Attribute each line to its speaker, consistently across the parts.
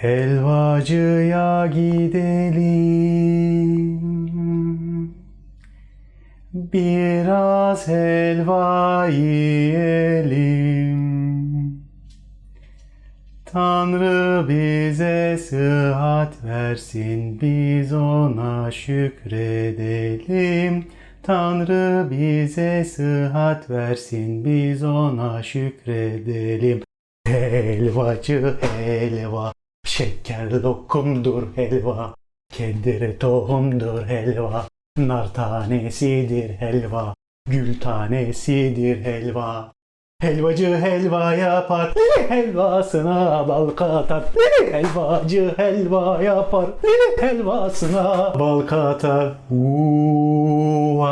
Speaker 1: Helvacıya gidelim. Biraz helva yiyelim. Tanrı bize sıhhat versin, biz ona şükredelim. Tanrı bize sıhhat versin, biz ona şükredelim. Helvacı helva, şeker lokumdur helva, kendire tohumdur helva, nar tanesidir helva, gül tanesidir helva. Helvacı helva yapar, helvasına bal katar. Helvacı helva yapar, helvasına bal katar. Uuu,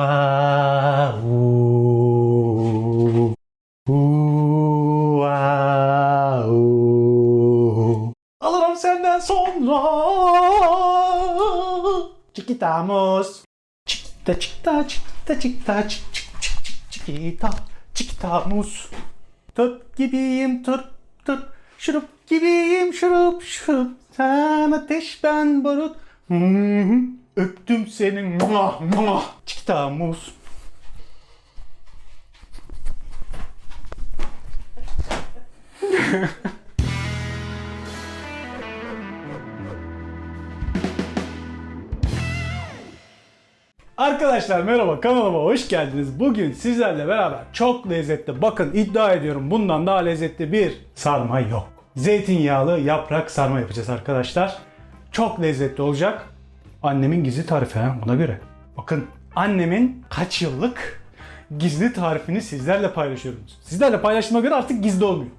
Speaker 1: uuu. Senden sonra. Çikita çikita çik çik çik çik çikita. Çikitamus. Tut gibiyim tut tut. Şurup gibiyim şurup şurup. Sen ateş ben barut. Öptüm seni. Muah muah. Çikitamus. Arkadaşlar merhaba kanalıma hoş geldiniz. Bugün sizlerle beraber çok lezzetli bakın iddia ediyorum bundan daha lezzetli bir sarma yok. Zeytinyağlı yaprak sarma yapacağız arkadaşlar. Çok lezzetli olacak. Annemin gizli tarifi ha ona göre. Bakın annemin kaç yıllık gizli tarifini sizlerle paylaşıyorum. Sizlerle paylaştığıma göre artık gizli olmuyor.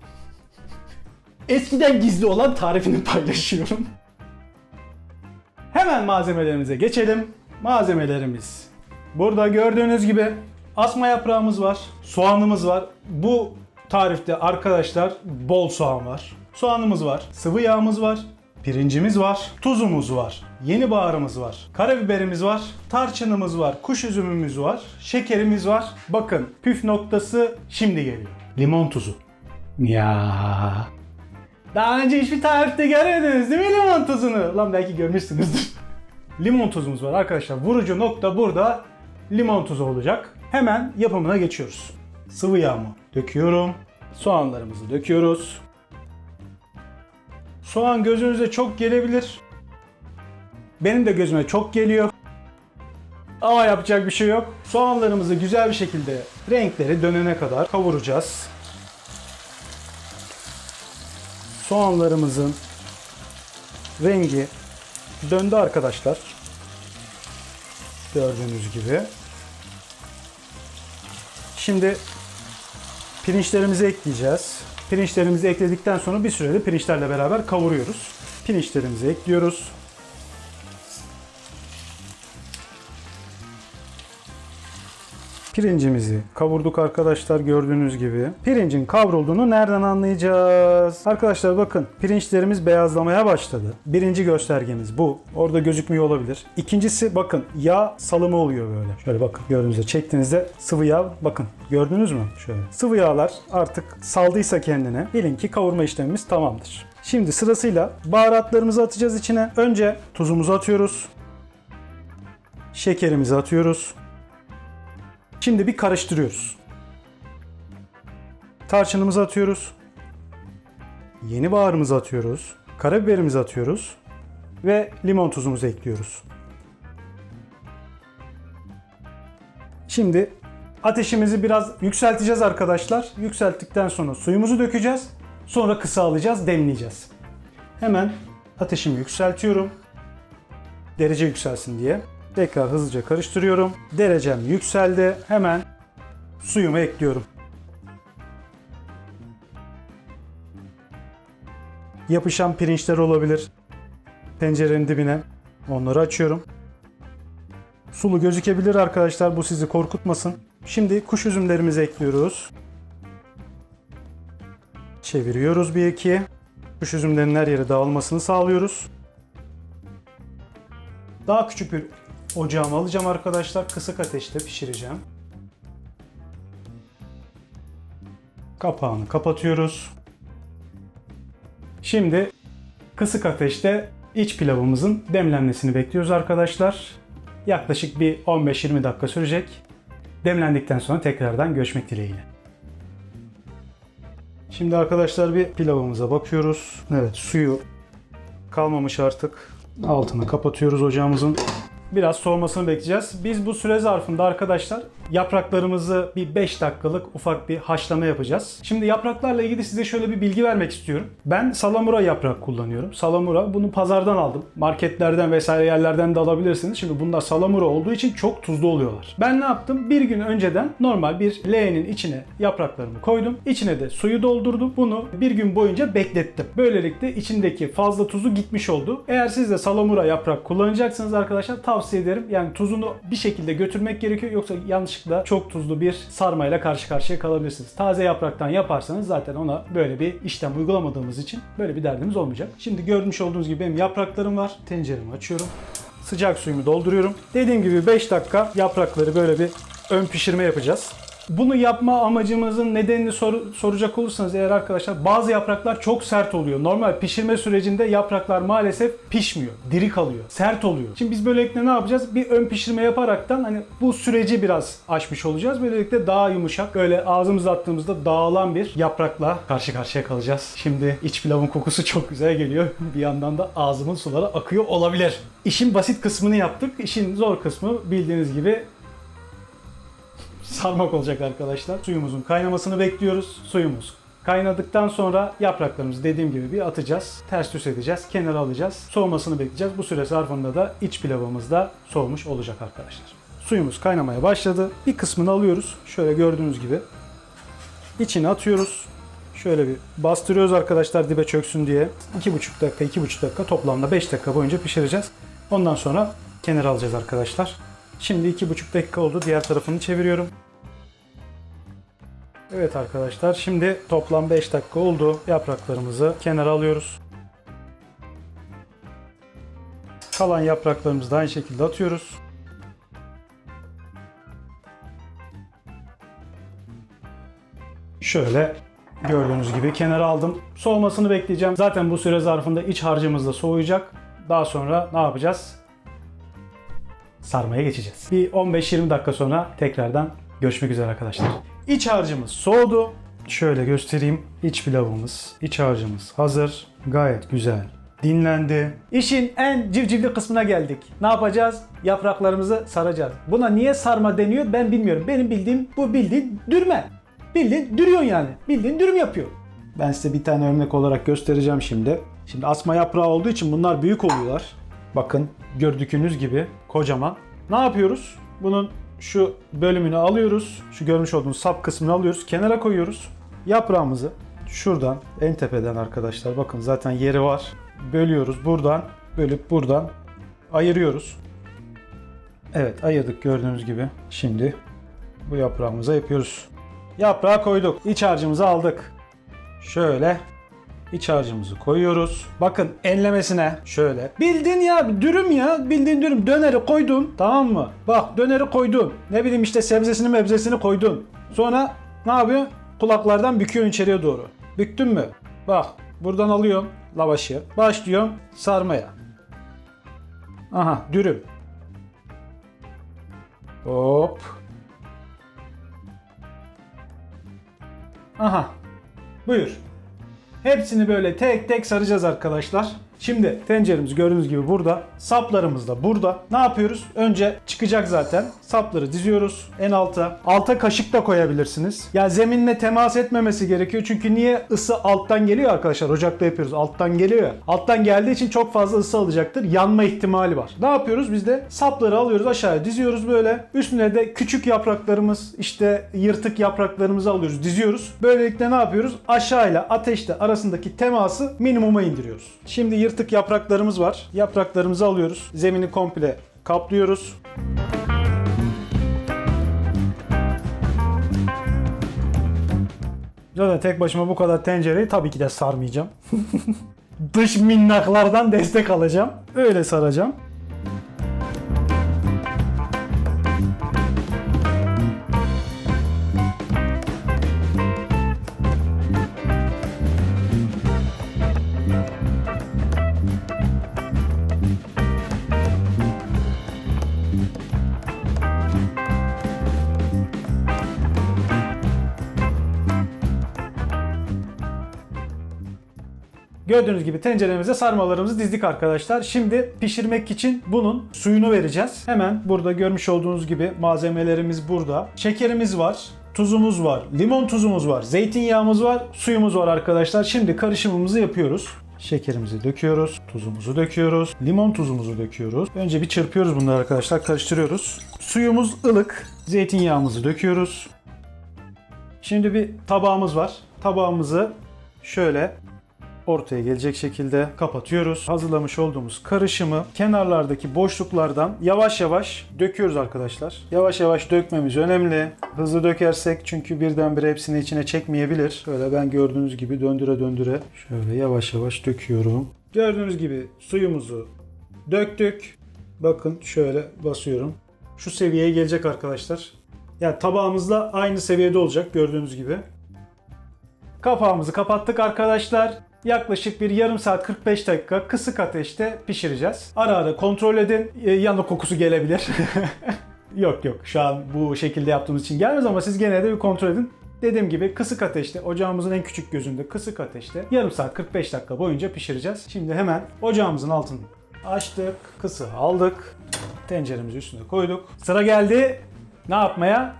Speaker 1: Eskiden gizli olan tarifini paylaşıyorum. Hemen malzemelerimize geçelim. Malzemelerimiz. Burada gördüğünüz gibi asma yaprağımız var. Soğanımız var. Bu tarifte arkadaşlar bol soğan var. Soğanımız var. Sıvı yağımız var. Pirincimiz var. Tuzumuz var. Yeni baharımız var. Karabiberimiz var. Tarçınımız var. Kuş üzümümüz var. Şekerimiz var. Bakın püf noktası şimdi geliyor. Limon tuzu. Ya. Daha önce hiçbir tarifte görmediniz değil mi limon tuzunu? Lan belki görmüşsünüzdür. Limon tuzumuz var arkadaşlar. Vurucu nokta burada limon tuzu olacak. Hemen yapımına geçiyoruz. Sıvı yağımı döküyorum. Soğanlarımızı döküyoruz. Soğan gözünüze çok gelebilir. Benim de gözüme çok geliyor. Ama yapacak bir şey yok. Soğanlarımızı güzel bir şekilde renkleri dönene kadar kavuracağız. Soğanlarımızın rengi döndü arkadaşlar. Gördüğünüz gibi. Şimdi pirinçlerimizi ekleyeceğiz. Pirinçlerimizi ekledikten sonra bir sürede pirinçlerle beraber kavuruyoruz. Pirinçlerimizi ekliyoruz. Pirincimizi kavurduk arkadaşlar gördüğünüz gibi. Pirincin kavrulduğunu nereden anlayacağız? Arkadaşlar bakın pirinçlerimiz beyazlamaya başladı. Birinci göstergemiz bu. Orada gözükmüyor olabilir. İkincisi bakın yağ salımı oluyor böyle. Şöyle bakın gördüğünüzde çektiğinizde sıvı yağ bakın gördünüz mü? Şöyle. Sıvı yağlar artık saldıysa kendine bilin ki kavurma işlemimiz tamamdır. Şimdi sırasıyla baharatlarımızı atacağız içine. Önce tuzumuzu atıyoruz. Şekerimizi atıyoruz. Şimdi bir karıştırıyoruz. Tarçınımızı atıyoruz. Yeni baharımızı atıyoruz. Karabiberimizi atıyoruz. Ve limon tuzumuzu ekliyoruz. Şimdi ateşimizi biraz yükselteceğiz arkadaşlar. Yükselttikten sonra suyumuzu dökeceğiz. Sonra kısa alacağız, demleyeceğiz. Hemen ateşimi yükseltiyorum. Derece yükselsin diye. Tekrar hızlıca karıştırıyorum. Derecem yükseldi. Hemen suyumu ekliyorum. Yapışan pirinçler olabilir. Tencerenin dibine. Onları açıyorum. Sulu gözükebilir arkadaşlar. Bu sizi korkutmasın. Şimdi kuş üzümlerimizi ekliyoruz. Çeviriyoruz bir iki. Kuş üzümlerinin her yere dağılmasını sağlıyoruz. Daha küçük bir ocağıma alacağım arkadaşlar. Kısık ateşte pişireceğim. Kapağını kapatıyoruz. Şimdi Kısık ateşte iç pilavımızın demlenmesini bekliyoruz arkadaşlar. Yaklaşık bir 15-20 dakika sürecek. Demlendikten sonra tekrardan görüşmek dileğiyle. Şimdi arkadaşlar bir pilavımıza bakıyoruz. Evet suyu kalmamış artık. Altını kapatıyoruz ocağımızın. Biraz soğumasını bekleyeceğiz. Biz bu süre zarfında arkadaşlar yapraklarımızı bir 5 dakikalık ufak bir haşlama yapacağız. Şimdi yapraklarla ilgili size şöyle bir bilgi vermek istiyorum. Ben salamura yaprak kullanıyorum. Salamura bunu pazardan aldım. Marketlerden vesaire yerlerden de alabilirsiniz. Şimdi bunlar salamura olduğu için çok tuzlu oluyorlar. Ben ne yaptım? Bir gün önceden normal bir leğenin içine yapraklarımı koydum. İçine de suyu doldurdum. Bunu bir gün boyunca beklettim. Böylelikle içindeki fazla tuzu gitmiş oldu. Eğer siz de salamura yaprak kullanacaksınız arkadaşlar tavsiye ederim. Yani tuzunu bir şekilde götürmek gerekiyor. Yoksa yanlışlıkla çok tuzlu bir sarmayla karşı karşıya kalabilirsiniz. Taze yapraktan yaparsanız zaten ona böyle bir işlem uygulamadığımız için böyle bir derdimiz olmayacak. Şimdi görmüş olduğunuz gibi benim yapraklarım var. Tenceremi açıyorum. Sıcak suyumu dolduruyorum. Dediğim gibi 5 dakika yaprakları böyle bir ön pişirme yapacağız. Bunu yapma amacımızın nedenini sor- soracak olursanız eğer arkadaşlar bazı yapraklar çok sert oluyor. Normal pişirme sürecinde yapraklar maalesef pişmiyor. Diri kalıyor. Sert oluyor. Şimdi biz böylelikle ne yapacağız? Bir ön pişirme yaparaktan hani bu süreci biraz aşmış olacağız. Böylelikle daha yumuşak, böyle ağzımıza attığımızda dağılan bir yaprakla karşı karşıya kalacağız. Şimdi iç pilavın kokusu çok güzel geliyor. Bir yandan da ağzımın suları akıyor olabilir. İşin basit kısmını yaptık. İşin zor kısmı bildiğiniz gibi sarmak olacak arkadaşlar. Suyumuzun kaynamasını bekliyoruz. Suyumuz kaynadıktan sonra yapraklarımızı dediğim gibi bir atacağız. Ters düz edeceğiz. Kenara alacağız. Soğumasını bekleyeceğiz. Bu süre zarfında da iç pilavımız da soğumuş olacak arkadaşlar. Suyumuz kaynamaya başladı. Bir kısmını alıyoruz. Şöyle gördüğünüz gibi. İçine atıyoruz. Şöyle bir bastırıyoruz arkadaşlar dibe çöksün diye. 2,5 dakika, 2,5 dakika toplamda 5 dakika boyunca pişireceğiz. Ondan sonra kenara alacağız arkadaşlar. Şimdi 2,5 dakika oldu. Diğer tarafını çeviriyorum. Evet arkadaşlar şimdi toplam 5 dakika oldu. Yapraklarımızı kenara alıyoruz. Kalan yapraklarımızı da aynı şekilde atıyoruz. Şöyle gördüğünüz gibi kenara aldım. Soğumasını bekleyeceğim. Zaten bu süre zarfında iç harcımız da soğuyacak. Daha sonra ne yapacağız? Sarmaya geçeceğiz. Bir 15-20 dakika sonra tekrardan görüşmek üzere arkadaşlar. İç harcımız soğudu. Şöyle göstereyim. İç pilavımız, iç harcımız hazır. Gayet güzel. Dinlendi. İşin en civcivli kısmına geldik. Ne yapacağız? Yapraklarımızı saracağız. Buna niye sarma deniyor ben bilmiyorum. Benim bildiğim bu bildiğin dürme. Bildiğin dürüyorsun yani. Bildiğin dürüm yapıyor. Ben size bir tane örnek olarak göstereceğim şimdi. Şimdi asma yaprağı olduğu için bunlar büyük oluyorlar. Bakın gördüğünüz gibi kocaman. Ne yapıyoruz? Bunun şu bölümünü alıyoruz. Şu görmüş olduğunuz sap kısmını alıyoruz. Kenara koyuyoruz. Yaprağımızı şuradan en tepeden arkadaşlar bakın zaten yeri var. Bölüyoruz buradan bölüp buradan ayırıyoruz. Evet ayırdık gördüğünüz gibi. Şimdi bu yaprağımıza yapıyoruz. Yaprağı koyduk. İç harcımızı aldık. Şöyle iç harcımızı koyuyoruz. Bakın enlemesine şöyle. Bildin ya dürüm ya. Bildiğin dürüm. Döneri koydun. Tamam mı? Bak döneri koydun. Ne bileyim işte sebzesini mebzesini koydun. Sonra ne yapıyor? Kulaklardan büküyorsun içeriye doğru. Büktün mü? Bak buradan alıyorsun lavaşı. Başlıyorum sarmaya. Aha dürüm. Hop. Aha. Buyur. Hepsini böyle tek tek saracağız arkadaşlar. Şimdi tenceremiz gördüğünüz gibi burada. Saplarımız da burada. Ne yapıyoruz? Önce çıkacak zaten. Sapları diziyoruz en alta. Alta kaşık da koyabilirsiniz. Ya zeminle temas etmemesi gerekiyor. Çünkü niye? ısı alttan geliyor arkadaşlar. Ocakta yapıyoruz. Alttan geliyor. Alttan geldiği için çok fazla ısı alacaktır. Yanma ihtimali var. Ne yapıyoruz? Biz de sapları alıyoruz aşağıya diziyoruz böyle. Üstüne de küçük yapraklarımız işte yırtık yapraklarımızı alıyoruz diziyoruz. Böylelikle ne yapıyoruz? Aşağıyla ateşte arasındaki teması minimuma indiriyoruz. Şimdi yırtık yapraklarımız var. Yapraklarımızı alıyoruz. Zemini komple kaplıyoruz. Zaten tek başıma bu kadar tencereyi tabii ki de sarmayacağım. Dış minnaklardan destek alacağım. Öyle saracağım. Gördüğünüz gibi tenceremize sarmalarımızı dizdik arkadaşlar. Şimdi pişirmek için bunun suyunu vereceğiz. Hemen burada görmüş olduğunuz gibi malzemelerimiz burada. Şekerimiz var. Tuzumuz var, limon tuzumuz var, zeytinyağımız var, suyumuz var arkadaşlar. Şimdi karışımımızı yapıyoruz. Şekerimizi döküyoruz, tuzumuzu döküyoruz, limon tuzumuzu döküyoruz. Önce bir çırpıyoruz bunları arkadaşlar, karıştırıyoruz. Suyumuz ılık, zeytinyağımızı döküyoruz. Şimdi bir tabağımız var. Tabağımızı şöyle ortaya gelecek şekilde kapatıyoruz. Hazırlamış olduğumuz karışımı kenarlardaki boşluklardan yavaş yavaş döküyoruz arkadaşlar. Yavaş yavaş dökmemiz önemli. Hızlı dökersek çünkü birdenbire hepsini içine çekmeyebilir. Şöyle ben gördüğünüz gibi döndüre döndüre şöyle yavaş yavaş döküyorum. Gördüğünüz gibi suyumuzu döktük. Bakın şöyle basıyorum. Şu seviyeye gelecek arkadaşlar. Yani tabağımızla aynı seviyede olacak gördüğünüz gibi. Kapağımızı kapattık arkadaşlar. Yaklaşık bir yarım saat 45 dakika kısık ateşte pişireceğiz. Ara ara kontrol edin. E, yanık kokusu gelebilir. yok yok şu an bu şekilde yaptığımız için gelmez ama siz gene de bir kontrol edin. Dediğim gibi kısık ateşte ocağımızın en küçük gözünde kısık ateşte yarım saat 45 dakika boyunca pişireceğiz. Şimdi hemen ocağımızın altını açtık. Kısığı aldık. Tenceremizi üstüne koyduk. Sıra geldi ne yapmaya?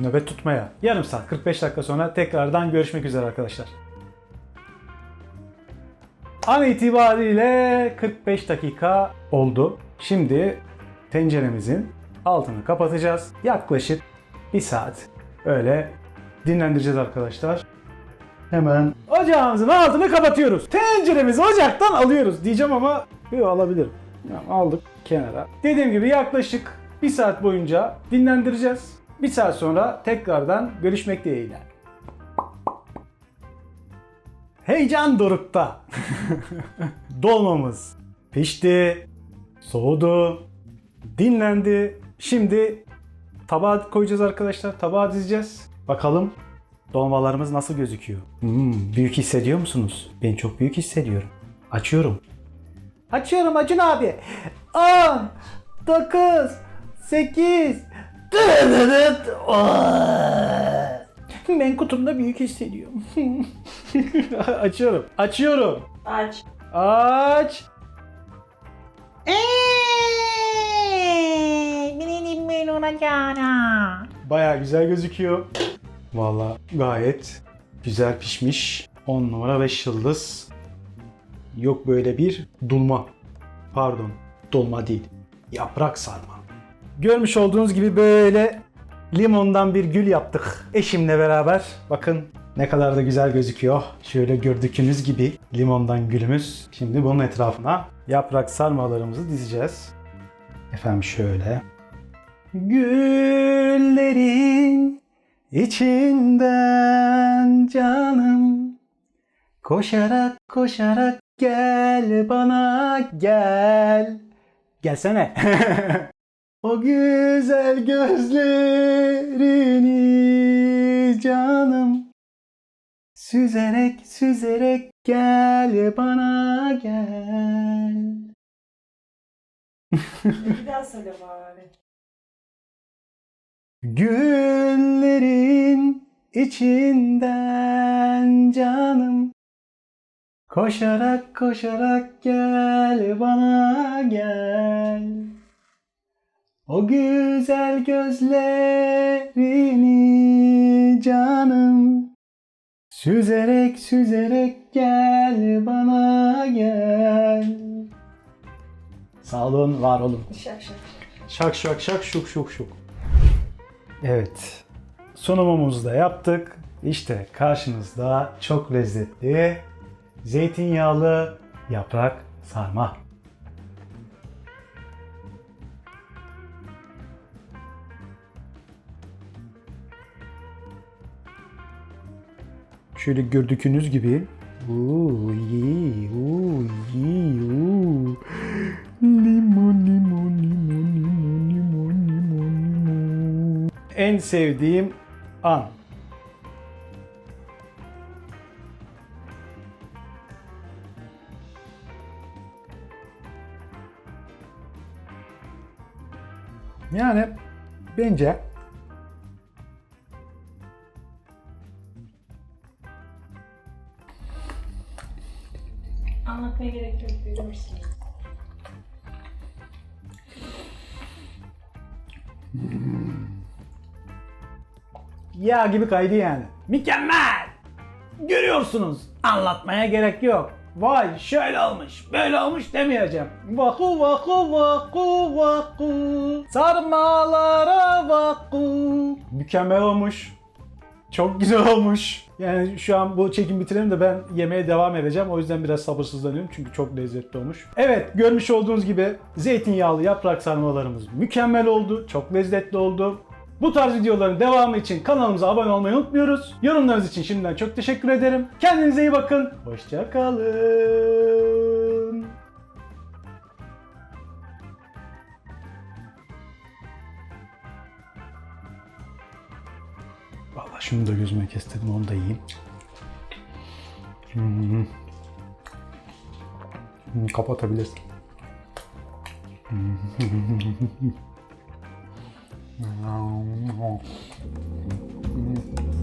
Speaker 1: Nöbet tutmaya. Yarım saat 45 dakika sonra tekrardan görüşmek üzere arkadaşlar. An itibariyle 45 dakika oldu. Şimdi tenceremizin altını kapatacağız. Yaklaşık bir saat öyle dinlendireceğiz arkadaşlar. Hemen ocağımızın altını kapatıyoruz. Tenceremizi ocaktan alıyoruz diyeceğim ama yok alabilirim. Tamam, aldık kenara. Dediğim gibi yaklaşık bir saat boyunca dinlendireceğiz. Bir saat sonra tekrardan görüşmek dileğiyle. Heyecan dorukta. Dolmamız pişti, soğudu, dinlendi. Şimdi tabağa koyacağız arkadaşlar. Tabağa dizeceğiz. Bakalım dolmalarımız nasıl gözüküyor? Hmm, büyük hissediyor musunuz? Ben çok büyük hissediyorum. Açıyorum. Açıyorum Acun abi. 10, 9, 8, ben kutumda büyük hissediyorum. Açıyorum. Açıyorum.
Speaker 2: Aç.
Speaker 1: Aç.
Speaker 2: Benim ben olacağına.
Speaker 1: Baya güzel gözüküyor. Valla gayet güzel pişmiş. 10 numara 5 yıldız. Yok böyle bir dulma. Pardon. Dolma değil. Yaprak sarma. Görmüş olduğunuz gibi böyle limondan bir gül yaptık. Eşimle beraber. Bakın ne kadar da güzel gözüküyor. Şöyle gördüğünüz gibi limondan gülümüz. Şimdi bunun etrafına yaprak sarmalarımızı dizeceğiz. Efendim şöyle. Güllerin içinden canım Koşarak koşarak gel bana gel Gelsene O güzel gözlerini canım. Süzerek süzerek gel bana gel.
Speaker 2: Bir daha söyle bari.
Speaker 1: Güllerin içinden canım. Koşarak koşarak gel bana gel O güzel gözlerini canım Süzerek süzerek gel bana gel Sağ olun, var olun.
Speaker 2: Şak şak.
Speaker 1: Şak şak şak şuk şuk şuk. Evet. Sunumumuzu da yaptık. İşte karşınızda çok lezzetli zeytinyağlı yaprak sarma. Şöyle gördüğünüz gibi Uuu, iyi, uuu, iyi, uuu. Limon, limon, limon, limon, limon, limon, limon. En sevdiğim an. Yani bence
Speaker 2: Anlatmaya gerek yok görürsünüz.
Speaker 1: Yağ gibi kaydı yani. Mükemmel! Görüyorsunuz. Anlatmaya gerek yok. Vay şöyle olmuş, böyle olmuş demeyeceğim. Vaku vaku vaku vaku. Sarmalara vaku. Mükemmel olmuş. Çok güzel olmuş. Yani şu an bu çekim bitirelim de ben yemeğe devam edeceğim. O yüzden biraz sabırsızlanıyorum çünkü çok lezzetli olmuş. Evet görmüş olduğunuz gibi zeytinyağlı yaprak sarmalarımız mükemmel oldu. Çok lezzetli oldu. Bu tarz videoların devamı için kanalımıza abone olmayı unutmuyoruz. Yorumlarınız için şimdiden çok teşekkür ederim. Kendinize iyi bakın. Hoşçakalın. Şunu da gözüme kestirdim onu da yiyeyim. Hmm. Hmm, Kapatabilirsin. Hmm.